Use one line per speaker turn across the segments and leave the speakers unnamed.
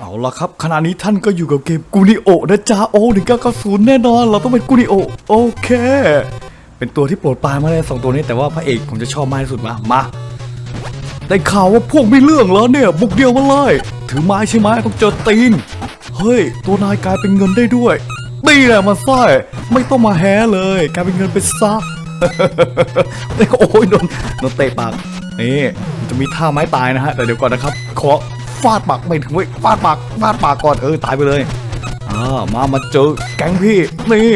เอาละครับขณะนี้ท่านก็อยู่กับเกมกูนิโอนะจ๊ะโอ้หนึ่งเก้าเก้าศูนย์แน่นอน เราต้องเป็นกูนิโอโอเค เป็นตัวที่โปรดปรานมาเลยสองตัวนี้แต่ว่าพระเอกผมจะชอบมากที่สุดมามาได้ข่าวว่าพวกไม่เรื่องแล้วเนี่ยบุกเดียวมาเลยถือไม้ใช่ไหมต้องเจอตีนเฮ้ย ตัวนายกลายเป็นเงินได้ด้วยตีแหละมาไส้ไม่ต้องมาแฮ้เลยกลายเป็นเงินไปซะโอ้ยโดนโดนเตะปากนี่จะมีท่าไม้ตายนะฮะแต่เดี๋ยวก่อนนะครับขอ ฟาดปากไม่ถึงเว้ยฟาดปากฟาดปากก่อนเออตายไปเลยอ่ามามาเจอแก๊งพี่นี่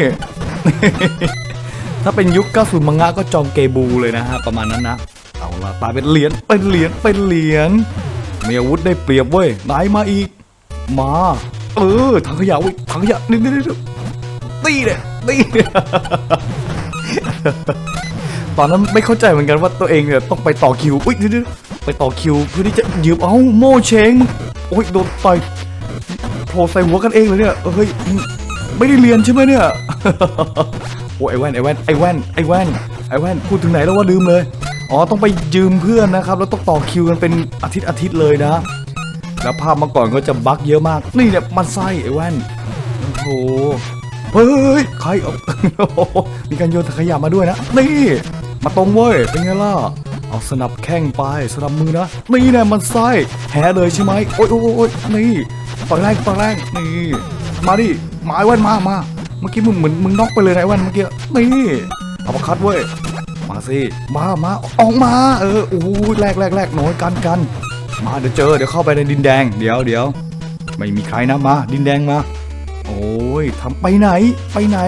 ถ้าเป็นยุค90มังงะก็จองเกบูเลยนะฮะประมาณนั้นนะเอาละตายเป็นเหรียญเป็นเหรียญเป็นเหรียญมีอาวุธได้เปรียบเว้ยไหนมาอีก มาเออถังขยะเว้ยถังขยะนี่นี่นี่ตีเลยตีเนี่ยตอนนั้นไม่เข้าใจเหมือนกันว่าตัวเองเนี่ยต้องไปต่อคิวอุ้ยเดี๋ยวๆ ไปต่อคิวเพื่อที่จะยืมเอ้าโม่เชงมึงโอ้ยโดนต่อยโผล่ใส่หัวกันเองเลยเนี่ยเฮ้ยไม่ได้เรียนใช่ไหมเนี่ยโอ้ยไอแว่นไอแว่นไอแว่นไอแว่นไอแว่นพูดถึงไหนแล้วว่าลืมเลยอ๋อต้องไปยืมเพื่อนนะครับ แล้วต้องต่อคิวกันเป็นอาทิตย์อาทิตย์เลยนะ แล้วภาพเมื่อก่อนก็จะบั๊กเยอะมาก นี่เนี่ยมันไส้ไอแว่นโอ้โหเฮ้ยใครมีการโยนถังขยะมาด้วยนะนี่มาตรงเว้ยเป็นไงล่ะ เอาสนับแข้งไปสนับมือนะนี่แน่มันไส้แพ้เลยใช่ไหมโอ๊ยโอ๊ยโอ๊ยนี่ต่อยแรงต่อยแรงนี่มาดิมาไอ้แว่นมามาเมื่อกี้มึงเหมือนมึงน็อกไปเลยนะไอ้แว่นเมื่อกี้นี่เอาประคัดเว้ยมาสิมามาออกมา เออโอ้ยแรกแรกแรกน้อยกันกันมาเดี๋ยวเจอเดี๋ยวเข้าไปในดินแดงเดี๋ยวเดี๋ยวไม่มีใครนะมาดินแดงมา โอ้ยทำไปไหนไปไหน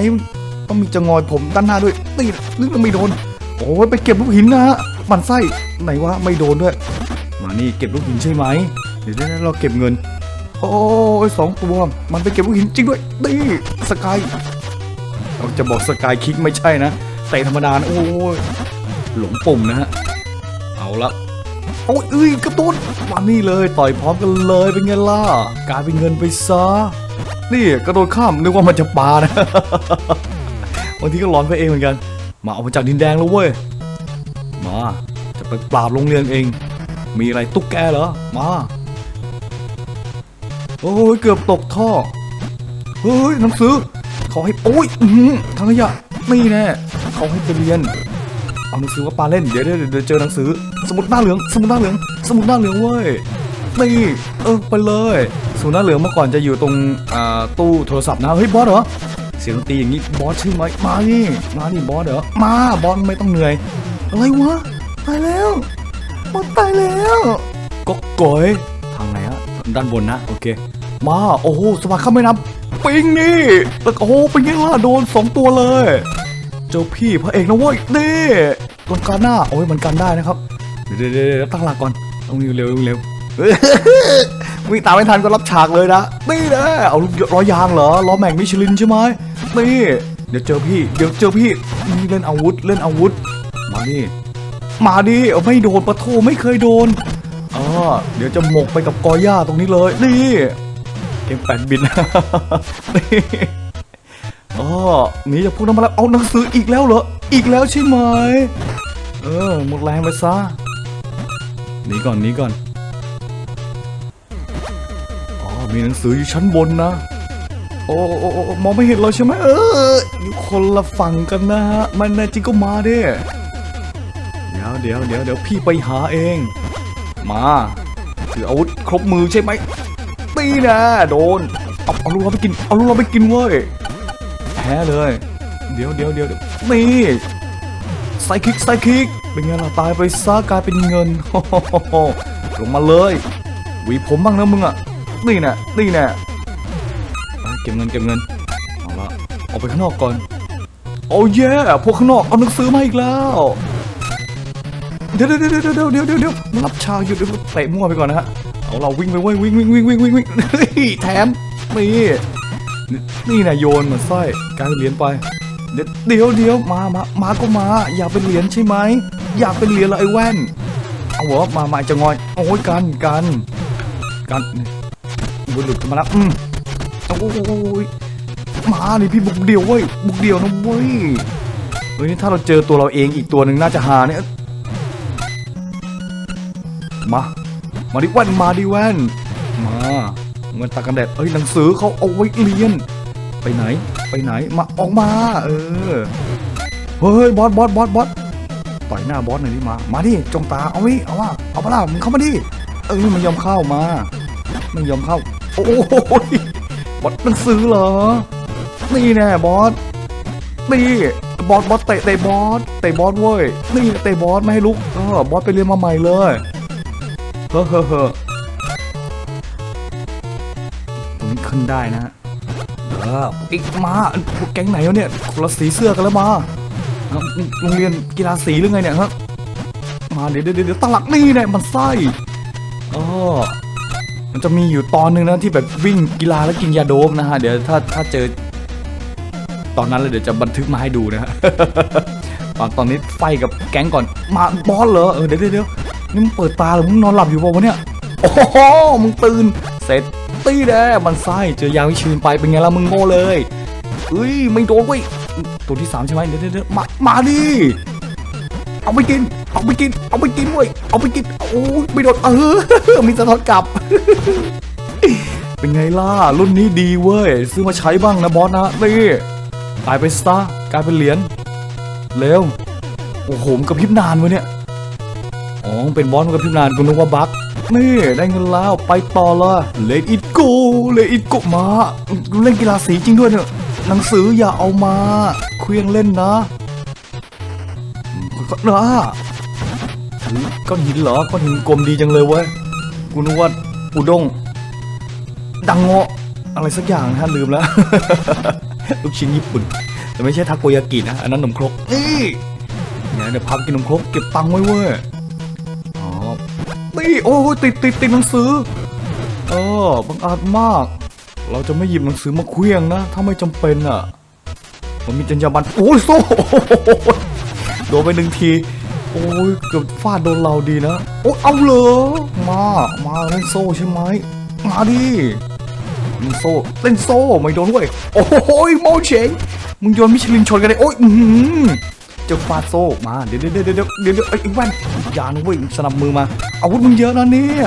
ต้องมีจะงอยผมด้านหน้าด้วยนี่นึกว่าไม่โดนโอ้ยไปเก็บลูกหินนะฮะ มันไส้ไหนวะไม่โดนด้วย มานี่เก็บลูกหินใช่ไหมเดี๋ยวเราเก็บเงิน โอ้ยสองตัวมันไปเก็บลูกหินจริงด้วยนี่สกายเราจะบอกสกายคิกไม่ใช่นะเตะธรรมดานะโอ้ยหลงปุ่มนะฮะเอาละโอ้ยเอ้ยกระตุ้นมานี่เลยต่อยพร้อมกันเลยเป็นไงล่ะกลายเป็นเงินไปซะนี่กระโดดข้ามนึกว่ามันจะปานะบางทีก็ร้อนไปเองเหมือนกัน มาเอามาจากดินแดงแล้วเว้ย จะไปปราบโรงเรียนเอง มีอะไรตุ๊กแกเหรอ มา โอ้ยเกือบตกท่อ เฮ้ยหนังสือ เขาให้โอ้ยอื้อหือทางขยะนี่แน่เขาให้ไปเรียน เอาหนังสือว่าปาเล่นเดี๋ยวเดี๋ยวเดี๋ยวเจอหนังสือ สมุดหน้าเหลือง สมุดหน้าเหลือง สมุดหน้าเหลืองเว้ยนี่เออไปเลยศูนย์หน้าเหลืองเมื่อก่อนจะอยู่ตรงอ่าตู้โทรศัพท์นะเฮ้ยบอสเหรอเสียงดนตรีอย่างนี้บอสใช่อไหมมานี่มานี่บอสเหรอมาบอสไม่ต้องเหนื่อย อะไรวะ ตายแล้วบอสตายแล้วก็ก๋อยทางไหนอะด้านบนนะโอเค มาโอ้โหสวัสดีครับแม่น้ำปิงนี่แล้วโอ้โหเป็นไงล่ะโดนสองตัวเลย เจ้าพี่พระเอกนะเว้ยนี่ตรงกางหน้าโอ้ยมันกันได้นะครับเดี๋ยวเดี๋ยวเดี๋ยวตั้งหลักก่อนต้องเร็วเร็ววิ่งตามไม่ทันก็รับฉากเลยนะนี่นะเอาล้อยางเหรอล้อแม็กมิชลินใช่ไหมนี่เดี๋ยวเจอพี่ เดี๋ยวเจอพี่นี่เล่นอาวุธเล่นอาวุธมานี่ มาดิเอาไม่โดนปะโทไม่เคยโดนอ่าเดี๋ยวจะหมกไปกับกอหญ้าตรงนี้เลยนี่เกมแปดบินนี่อ๋อหนีจากพวกนั้นมาแล้วเอาหนังสืออีกแล้วเหรออีกแล้วใช่ไหมเออหมดแรงไปซะหนีก่อนหนีก่อนอ๋อมีหนังสืออยู่ชั้นบนนะโอ้โอ้โอมองไม่เห็นเราใช่ไหมเอออยู่คนละฝั่งกันนะฮะมันแน่จริงก็มาดิเดี๋ ยวเดี๋ยวเดี๋ยวเดี๋ยวพี่ไปหาเอง มาถืออาวุธครบมือใช่ไหมตีนะโดนเอาเอาลูกเราไปกินเอาลูกเราไปกินเว้ยแพ้เลย เดี๋ยวเดี๋ยวเดี๋ยวนี่ไซคิกไซคิกเป็นไงล่ะตายไปซะกลายเป็นเงินโอ้โหลงมาเลยหวีผมบ้างนะมึงอะนี่น่นี่น่ไปเก็บเงินเก็บเงินเอาละออกไปข้างนอกก่อนโอ้เย่พวกข้างนอกเอาหนังสือมาอีกแล้ว เดี๋ยวเดี๋ยวเดี๋ยวเดี๋ยวเดี๋ยวเดี๋ยวเดี๋ยวรับชาอยู่เดี๋ยวเตะมั่วไปก่อนนะฮะเอาเราวิ่งไปเว้ยวิ่งวิ่งวิ่งวิ่งวิ่งวิ่งแถมนี่นี่นะโยนเหมือนสร้อยกลายเป็นเหรียญไปเดี๋ยวเดี๋ยวมามามาก็มา อยากเป็นเหรียญใช่ไหมอยากเป็นเหรียญเหรอไอ้แว่นเอาเหรอมามาจะงอยโอ้ยกันกันกันบุญหลุดมาแล้วอืมโอ้ยมาดิพี่บุกเดียวเว้ยบุกเดียวนะเว้ยเฮ้ยนี่ถ้าเราเจอตัวเราเองอีกตัวหนึ่งน่าจะหาเนี่ย มา มาดิแว่นมาดิแว่นมาเงินตากันแดดเอ้ยหนังสือเขาเอาไว้เรียน ไปไหน ไปไหนมาออกมา เออเฮ้ยบอสบอสบอสบอสต่อยหน้าบอสหน่อยดิมา มาดิจงตาเอาวิเอาว่าเอาปะล่ะมึงเข้ามาดิเออมันยอมเข้ามาไม่ยอมเข้า โอ้โหบอสหนังสือเหรอนี่แน่บอสนี่บอสบอสเตะเตะบอสเตะบอสเว้ยนี่เตะบอสไม่ให้ลุกเออบอสไปเรียนมาใหม่เลย เฮ้อเฮ้อเฮ้อตรงนี้ขึ้นได้นะฮะเอออีกมาพวกแก๊งไหนวะเนี่ยคนละสีเสื้อกันแล้วมาเอ้าโรงเรียนกีฬาสีหรือไงเนี่ยฮะมาเดี๋ยวเดี๋ยวเดี๋ยวตั้งหลักนี่เนี่ยมันไส้อ๋อมันจะมีอยู่ตอนหนึ่งนะที่แบบวิ่งกีฬาแล้วกินยาโดบนะฮะเดี๋ยวถ้าถ้าเจอ ตอนนั้นเลยเดี๋ยวจะบันทึกมาให้ดูนะฮะ ตอนตอนนี้ไฟกับแก๊งก่อนมาบอสเหรอเออเดี๋ยวเดี๋ยวเดี๋ยว นี่มึงเปิดตาหรือมึงนอนหลับอยู่ป่าวะเนี่ย โอ้โห มึงตื่น เสร็จตีแด้มันไส้เจอยางวิชืนไปเป็นไงล่ะมึงโง่เลยเอ้ยไม่โดนเว้ยตัวที่สามใช่ไหมเดี๋ยวเดี๋ยวมา มาดิ เอาไปกิน เอาไปกิน เอาไปกินเว้ย เอาไปกิน โอ้ยไม่โดนเออ มีสะท้อนกลับ เป็นไงล่ะ รุ่นนี้ดีเว้ย ซื้อมาใช้บ้างนะบอสนะนี่กลายเป็นสตาร์กลายเป็นเหรียญ เร็ว โอ้โหมกระพริบนานวะเนี่ย อ๋อเป็นบอสมันกระพริบนานกูนึกว่าบั๊กนี่ได้เงินแล้วไปต่อละเลดอิดโกเลดอิดโกมาเล่นกีฬาสีจริงด้วยเนี่ยหนังสืออย่าเอามาเคลียงเล่นนะก็นะก้อนหินเหรอก้อนหินกลมดีจังเลยเว้ยกูนึกว่าปูด้งดังโงาะอะไรสักอย่างนะฮะลืมแล้ว ลูกชิ้นญี่ปุ่น แต่ไม่ใช่ทาโกยากินะ อันนั้นขนมครกนี่เนี่ยเดี๋ยวพักกินขนมครกเก็บตังไว้เว้ย นี่โอ้ยติดติดติดหนังสือเออบังอาจมาก เราจะไม่หยิบหนังสือมาเคลี้ยงนะ ถ้าไม่จำเป็นอะ มันมีจรรยาบรรณโอ้ยโซ่โดนไปหนึ่งที โอ้ยเกือบฟาดโดนเราดีนะ โอ้เอาเลยมา มาเล่นโซ่ใช่ไหมมาดิเล่นโซ่เล่นโซ่ไม่โดนเว้ยโอ้โหโมเชงมึงโยนมิชลินชนกันเลยโอ้ยอื เจะฟาโซมาเดี๋ยวเดี๋ยวเดี๋ยวเดี๋ยวเดี๋ยวไอ้แว่นยานเว้ยสนับมือมาอาวุธมึงเยอะนะเนี่ย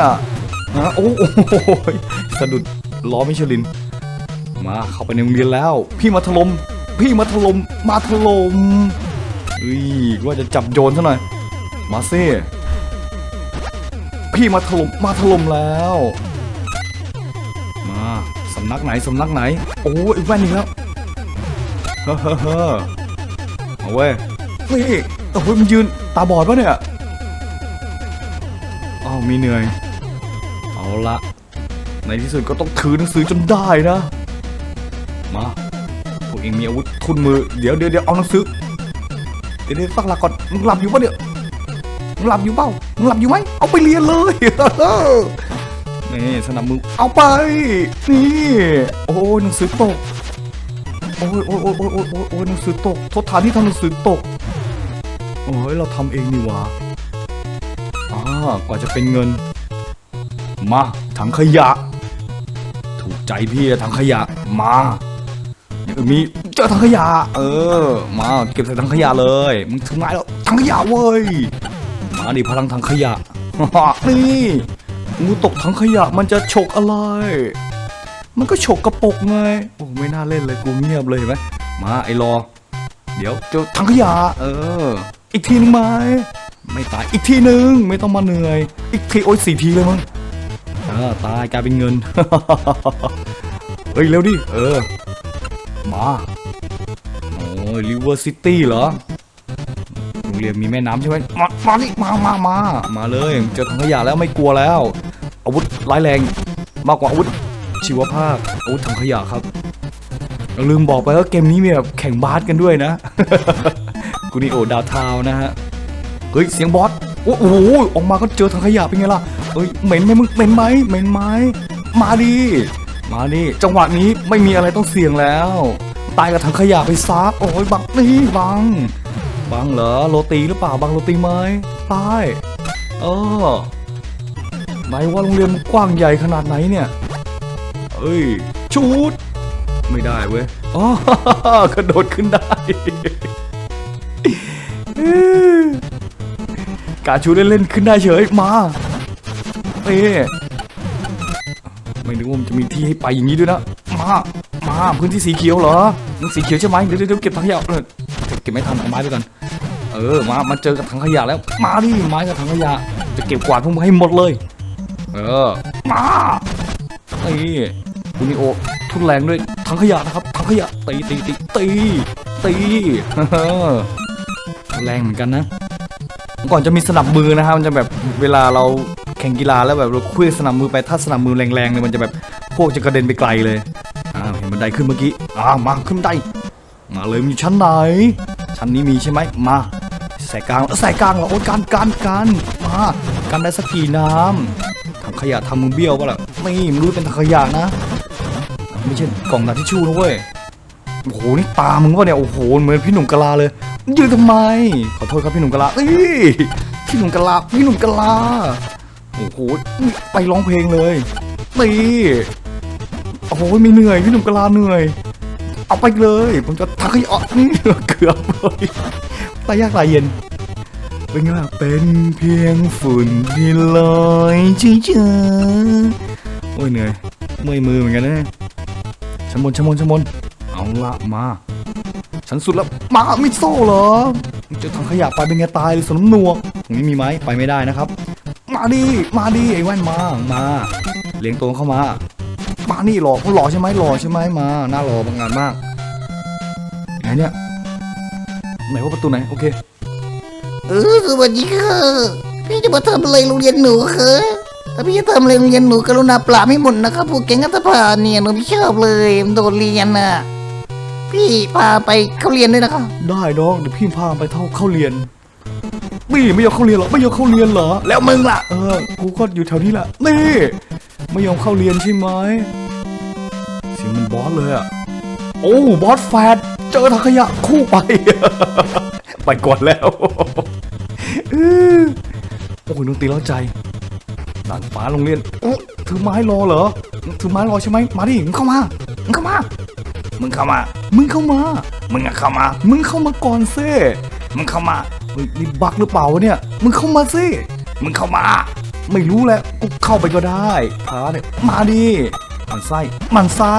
ฮะโอ้โหสะดุดล้อมิชลิน มาเข้าไปในโรงเรียนแล้ว พี่มาถล่มพี่มาถล่มมาถล่มเฮ้ยว่าจะจับโจรซะหน่อย มาเซ่พี่มาถล่มมาถล่มแล้ว มาสำนักไหนสำนักไหน โอ้ยแว่นอีกแล้วเฮ้อเฮ้อเฮ้อเอาเว้ย นี่โอ้ยมันยืนตาบอดปะเนี่ยอ้าวมีเหนื่อย เอาละในที่สุดก็ต้องถือหนังสือจนได้นะ มาพวกเองมีอาวุธทุนมือ เดี๋ยวเดี๋ยวเดี๋ยวเอาหนังสือ เดี๋ยวเดี๋ยวตั้งหลักก่อน มึงหลับอยู่ปะเนี่ย มึงหลับอยู่เปล่า มึงหลับอยู่ไหม เอาไปเรียนเลย นี่สนับมือ เอาไป นี่ โอ้ยหนังสือตก โอ้ยโอ้ยโอ้ยโอ้ยโอ้ยหนังสือตกทษฐานที่ทำหนังสือตก โอ้ยเราทำเองนี่หว่าอ่ากว่าจะเป็นเงิน มาถังขยะ ถูกใจพี่อะถังขยะมามีเจอถังขยะ เออ มาเก็บใส่ถังขยะเลยมึงถึงไหนแล้วถังขยะเว้ยมาดิพลังถังขยะนี่งูตกถังขยะมันจะฉกอะไร มันก็ฉกกระปกไงโอ้ไม่น่าเล่นเลยกูเงียบเลยเห็นไหมมาไอ้รอ เดี๋ยวเจอถังขยะ เออ อีกทีนึงไหมไม่ตายอีกทีนึงไม่ต้องมาเหนื่อย อีกทีโอ้ยสี่ทีเลยมั้งเออตายกลายเป็นเงินเฮ้ยเร็วดิเออมาโอ้ยริเวอร์ซิตี้เหรอโรงเรียนมีแม่น้ำใช่ไหมมามานี่มามามามาเลยเจอถังขยะแล้วไม่กลัวแล้ว อาวุธร้ายแรงมากกว่าอาวุธชีวภาพอาวุธถังขยะครับลืมบอกไปว่าเกมนี้มีแบบแข่งบาสกันด้วยนะ กูนี่โอดาวทาวนะฮะ เฮ้ย เสียงบอส โอ้โห ออกมาก็เจอถังขยะเป็นไงล่ะ เฮ้ย เหม็นไหมมึง เหม็นไหมเหม็นไหม มาดิ มาดิ จังหวะนี้ไม่มีอะไรต้องเสี่ยงแล้ว ตายกับถังขยะไปซักโอ้ยบังนี่บัง บังเหรอ โรตีหรือเปล่า บังโรตีไหมตายเออไหนว่าโรงเรียนกว้างใหญ่ขนาดไหนเนี่ย เอ้ยชูดไม่ได้เว้ย อ๋อกระโดดขึ้นได้ การชูเล่นๆขึ้นได้เฉยมาเอ้ไม่นึกว่ามันจะมีที่ให้ไปอย่างนี้ด้วยนะมามาพื้นที่สีเขียวเหรอมึงสีเขียวใช่ไหมเดี๋ยวเดี๋ยวเดี๋ยวเก็บถังขยะเออเก็บไม่ทันเอาไม้ไปก่อนเออมามาเจอกับถังขยะแล้วมาดิไม้กับถังขยะจะเก็บกวาดพวกมึงให้หมดเลย เออมานี่คุณนิโอทุนแรงด้วยถังขยะนะครับถังขยะตีตีตีตีตีเออ แรงเหมือนกันนะ ก่อนจะมีสนับมือนะครับมันจะแบบเวลาเราแข่งกีฬาแล้วแบบเราคุยสนับมือไปถ้าสนับมือแรงๆเนี่ยมันจะแบบพวกจะกระเด็นไปไกลเลยอ่าเห็นบันไดขึ้นเมื่อกี้อ่ามาขึ้นบันไดมาเลยมีชั้นไหน ชั้นนี้มีใช่ไหมมาใส่กลางใส่กลางเหรอโอ้ยการการการมาการได้สักกี่น้ำถังขยะทำมือเบี้ยวปะล่ะไม่มันรู้เป็นถังขยะนะ ไม่ใช่กล่องกระดาษทิชชู่นะเว้ยโอ้โหนี่ตามึงวะเนี่ยโอ้โหเหมือนพี่หนุ่มกะลาเลย ยืนทำไม ขอโทษครับพี่หนุ่มกะลาเอ้ยพี่หนุ่มกะลาพี่หนุ่มกะลาโอ้โหไปร้องเพลงเลยตีโอ้โหมีเหนื่อยพี่หนุ่มกะลาเหนื่อย เอาไปเลย ผมจะทักให้ออกนี่เกือบเลยตายยากตายเย็นเป็นไงล่ะเป็นเพียงฝุ่นที่ลอยเฉยๆโอ้ยเหนื่อยเมื่อยมือเหมือนกันนะชั้นบนชั้นบนชั้นบนเอาละมา ฉันสุดแล้วมามิโซ่เหรอเจะทางขยะไปเป็นไงตายเลยสนมนวกตรงนี้มีไหมไปไม่ได้นะครับ มาดิมาดิไอ้แว่นมามาเลี้ยงตัวเข้ามามานี่หล่อหล่อใช่ไหมหล่อใช่ไหมมาหน้าหล่อบางงานมากไหนเนี่ยไหนว่าประตูไหนโอเค
เออสวัสดีค่ะพี่จะมาทำอะไรโรงเรียนหนูคะถ้าพี่จะทำอะไรโรงเรียนหนูกรุณาปราบให้หมดนะครับพวกแก๊งอัตภาเนี่ยหนูไม่ชอบเลยมันโดนเรียนน่ะ พี่พาไปเข้าเรียนด้วยนะคะ
ได้น้องเดี๋ยวพี่พาไปเท่าเข้าเรียนนี่ไม่ยอมเข้าเรียนเหรอไม่ยอมเข้าเรียนเหรอ แล้วมึงล่ะ เออกูก็อยู่แถวนี้แหละนี่ไม่ยอมเข้าเรียนใช่ไหมเสียงมันบอสเลยอะโอ้บอสแฟดเจอถังขยะคู่ไป ไปก่อนแล้วอื้อโอ้ยดนตรีเล้าใจด่านฟ้าโรงเรียนเอ๊ะถือไม้รอเหรอถือไม้รอใช่ไหมมาดิมึงเข้ามามึงเข้ามามึงเข้ามา มึงเข้ามา มึงอะเข้ามา มึงเข้ามาก่อนซิมึงเข้ามาเฮ้ยนี่บักหรือเปล่าวะเนี่ย มึงเข้ามาสิมึงเข้ามา ไม่รู้แหละกูเข้าไปก็ได้พาเนี่ยมาดิมันไส้มันไส้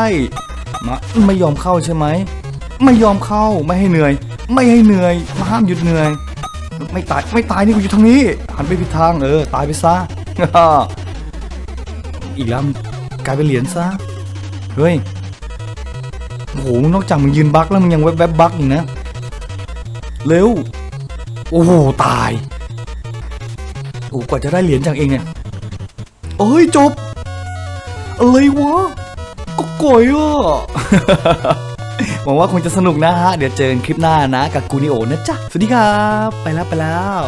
มาไม่ยอมเข้าใช่ไหมไม่ยอมเข้าไม่ให้เหนื่อย ไม่ให้เหนื่อยมาห้ามหยุดเหนื่อย ไม่ตายไม่ตายนี่กูอยู่ทางนี้หันไปผิดทางเออตายไปซะอีกแล้วมึงกลายเป็นเหรียญซะเฮ้ย โอ้โหนอกจากมึงยืนบักแล้วมึงยังแวบแวบบักอีกนะ เร็ว โอ้โห ตาย โอ้กว่าจะได้เหรียญจากเองเนี่ยเอ้ย จบ อะไรวะก็ก่อยอะหวังว่าคงจะสนุกนะฮะ เดี๋ยวเจอกันคลิปหน้านะ กับกูนิโอนะจ๊ะ สวัสดีครับ ไปแล้วไปแล้ว